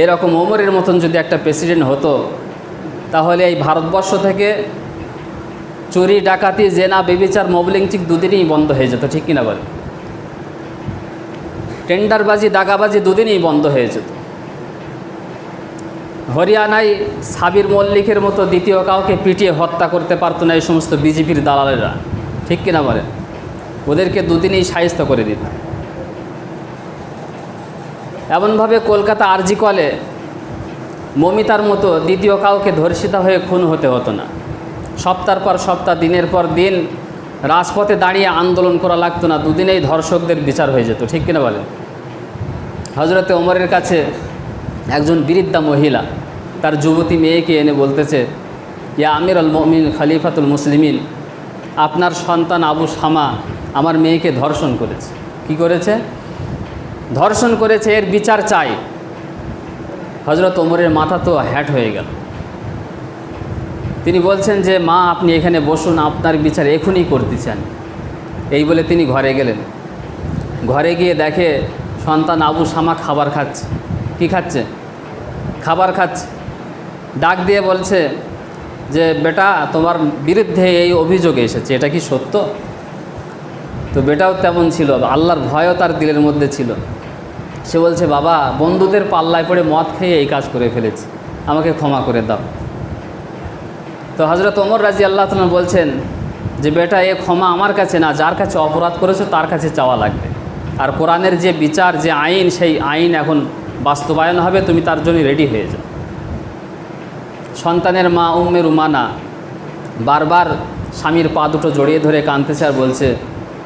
এরকম ওমরের মতন যদি একটা প্রেসিডেন্ট হতো, তাহলে এই ভারতবর্ষ থেকে চুরি, ডাকাতি, জেনা, বেবিচার মোবলিং ঠিক দুদিনই বন্ধ হয়ে যেত, ঠিক কিনা বলে? টেন্ডারবাজি, দাগাবাজি দুদিনই বন্ধ হয়ে যেত। হরিয়ানায় সাবির মল্লিকের মতো দ্বিতীয় কাউকে পিটিয়ে হত্যা করতে পারতো না এই সমস্ত বিজেপির দালালেরা, ঠিক কিনা বলেন ওদেরকে দুদিনেই সাহিস্ত করে দিত। এমনভাবে কলকাতা আরজি কলে মমিতার মতো দ্বিতীয় কাউকে ধর্ষিতা হয়ে খুন হতে হতো না। সপ্তাহ পর সপ্তাহ, দিনের পর দিন রাজপথে দাঁড়িয়ে আন্দোলন করা লাগতো না, দুদিনেই ধর্ষকদের বিচার হয়ে যেত, ঠিক কিনা বলেন? হজরতে ওমরের কাছে একজন বৃদ্ধা মহিলা, তার যুবতী মেয়েকে এনে বলতেছে, ইয়া আমির আল মমিন খালিফাতুল মুসলিমিন, আপনার সন্তান আবু শামা আমার মেয়েকে ধর্ষণ করেছে। কি করেছে? ধর্ষণ করেছে এর বিচার চাই। হজরত ওমরের মাথা তো হ্যাট হয়ে গেল। তিনি বলছেন যে, মা, আপনি এখানে বসুন, আপনার বিচার এখনই করতে চান এই বলে তিনি ঘরে গেলেন। ঘরে গিয়ে দেখে সন্তান আবু শামা খাবার খাচ্ছে। কি খাচ্ছে? খাবার খাচ্ছে। ডাক দিয়ে বলছে যে, বেটা, তোমার বিরুদ্ধে এই অভিযোগ এসেছে, এটা কি সত্য? তো বেটাও তেমন ছিল, আল্লাহর ভয়ও তার দিলের মধ্যে ছিল। সে বলছে, বাবা, বন্ধুদের পাল্লায় পড়ে মদ খেয়ে এই কাজ করে ফেলেছি, আমাকে ক্ষমা করে দাও। তো হজরত ওমর রাজি আল্লাহ তালা বলছেন যে, বেটা, এ ক্ষমা আমার কাছে না, যার কাছে অপরাধ করেছ তার কাছে চাওয়া লাগবে। আর কোরআনের যে বিচার, যে আইন, সেই আইন এখন বাস্তবায়ন হবে, তুমি তার জন্য রেডি হয়ে যাও। সন্তানের মা উম্মের উমানা বারবার স্বামীর পা দুটো জড়িয়ে ধরে কাঁদতেছে আর বলছে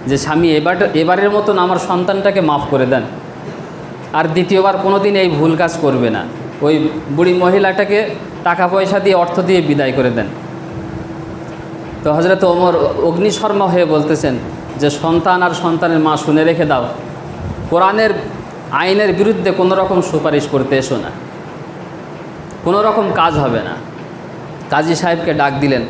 যে স্বামী এবার এবারের মতন আমার সন্তানটাকে মাফ করে দেন। আর দ্বিতীয়বার কোনো দিন এই ভুল কাজ করবে না। ওই বুড়ি মহিলাটাকে টাকা পয়সা দিয়ে অর্থ দিয়ে বিদায় করে দেন। তো হজরত ওমর অগ্নিশর্মা হয়ে বলতেছেন যে, সন্তান আর সন্তানের মা শুনে রেখে দাও। কোরআনের আইনের বিরুদ্ধে কোনো রকম সুপারিশ করতে এসো না। কোনো রকম কাজ হবে না। কাজী সাহেবকে ডাক দিলেন।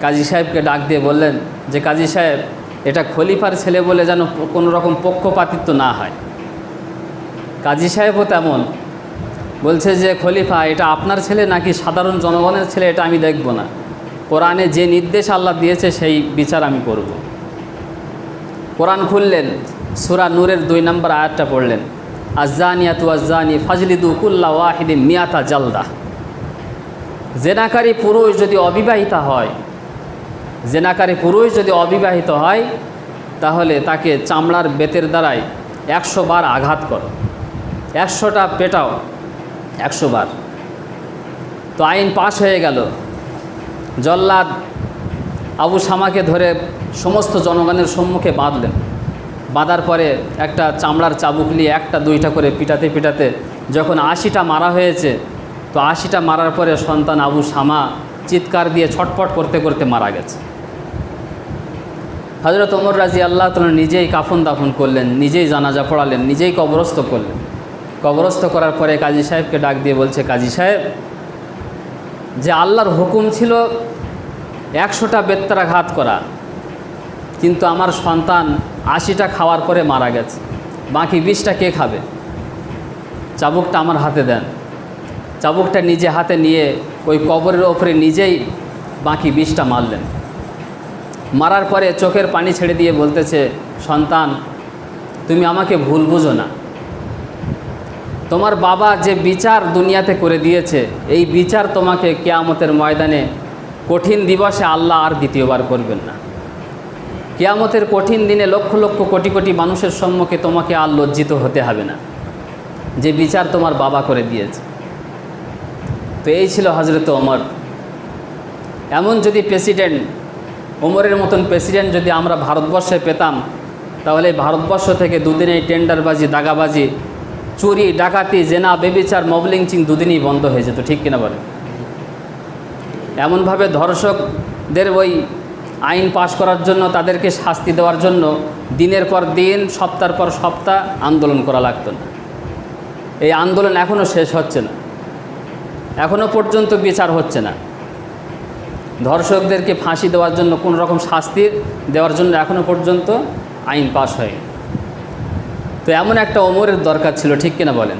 কাজী সাহেবকে ডাক দিয়ে বললেন যে, কাজী সাহেব এটা খলিফার ছেলে বলে যেন কোনো রকম পক্ষপাতিত্ব না হয়। কাজী সাহেবও তেমন। বলছে যে, খলিফা, এটা আপনার ছেলে নাকি সাধারণ জনগণের ছেলে? এটা আমি দেখব না। কোরআনে যে নির্দেশ আল্লাহ দিয়েছে, সেই বিচার আমি করব। কোরআন খুললেন, সুরা নূরের দুই নম্বর আয়াতটা পড়লেন। আজানিয়া তু আজানি ফাজলিদু কুল্লা ওয়াহিদিন মিয়াতা জালদা। জেনাকারী পুরুষ যদি অবিবাহিতা হয় জেনাকারী পুরুষ যদি অবিবাহিত হয়, তাহলে তাকে চামড়ার বেতের দ্বারাই একশো বার আঘাত করো। একশোটা পেটাও, একশো বার। তো আইন পাশ হয়ে গেল। জল্লাদ আবু শামাকে ধরে সমস্ত জনগণের সম্মুখে বাঁধলেন। বাঁধার পরে একটা চামড়ার চাবুক নিয়ে একটা দুইটা করে পিটাতে পিটাতে যখন আশিটা মারা হয়েছে, তো আশিটা মারার পরে সন্তান আবু শামা চিৎকার দিয়ে ছটফট করতে করতে মারা গেছে। হজরত ওমর রাজি আল্লাহ তালা নিজেই কাফন দাফন করলেন, নিজেই জানাজা পড়ালেন, নিজেই কবরস্থ করলেন। কবরস্থ করার পরে কাজী সাহেবকে ডাক দিয়ে বলছে, কাজী সাহেব, যে আল্লাহর হুকুম ছিল একশোটা বেত্তারাঘাত করা, কিন্তু আমার সন্তান আশিটা খাওয়ার পরে মারা গেছে, বাকি বিশটা কে খাবে? চাবুকটা আমার হাতে দেন। চাবুকটা নিজে হাতে নিয়ে ওই কবরের ওপরে নিজেই বাকি বিষটা মারলেন। মারার পরে চোখের পানি ছেড়ে দিয়ে বলতেছে, সন্তান, তুমি আমাকে ভুল বুঝো না। তোমার বাবা যে বিচার দুনিয়াতে করে দিয়েছে, এই বিচার তোমাকে কেয়ামতের ময়দানে কঠিন দিবসে আল্লাহ আর দ্বিতীয়বার করবেন না। কেয়ামতের কঠিন দিনে লক্ষ লক্ষ কোটি কোটি মানুষের সম্মুখে তোমাকে আর লজ্জিত হতে হবে না, যে বিচার তোমার বাবা করে দিয়েছে। তো এই ছিল হজরত ওমর। এমন যদি প্রেসিডেন্ট ওমরের মতন প্রেসিডেন্ট যদি আমরা ভারতবর্ষে পেতাম, তাহলে ভারতবর্ষ থেকে দুদিনেই টেন্ডারবাজি, দাগাবাজি, চুরি, ডাকাতি, জেনা, বেবিচার, মবলিংচিং দুদিনই বন্ধ হয়ে যেত, ঠিক কিনা বলে এমনভাবে ধর্ষকদের ওই আইন পাশ করার জন্য, তাদেরকে শাস্তি দেওয়ার জন্য দিনের পর দিন সপ্তাহ পর সপ্তাহ আন্দোলন করা লাগতো না। এই আন্দোলন এখনও শেষ হচ্ছে না। এখনও পর্যন্ত বিচার হচ্ছে না। ধর্ষকদেরকে ফাঁসি দেওয়ার জন্য কোনো রকম শাস্তি দেওয়ার জন্য এখনও পর্যন্ত আইন পাশ হয়নি। তো এমন একটা অমরের দরকার ছিল, ঠিক কিনা বলেন?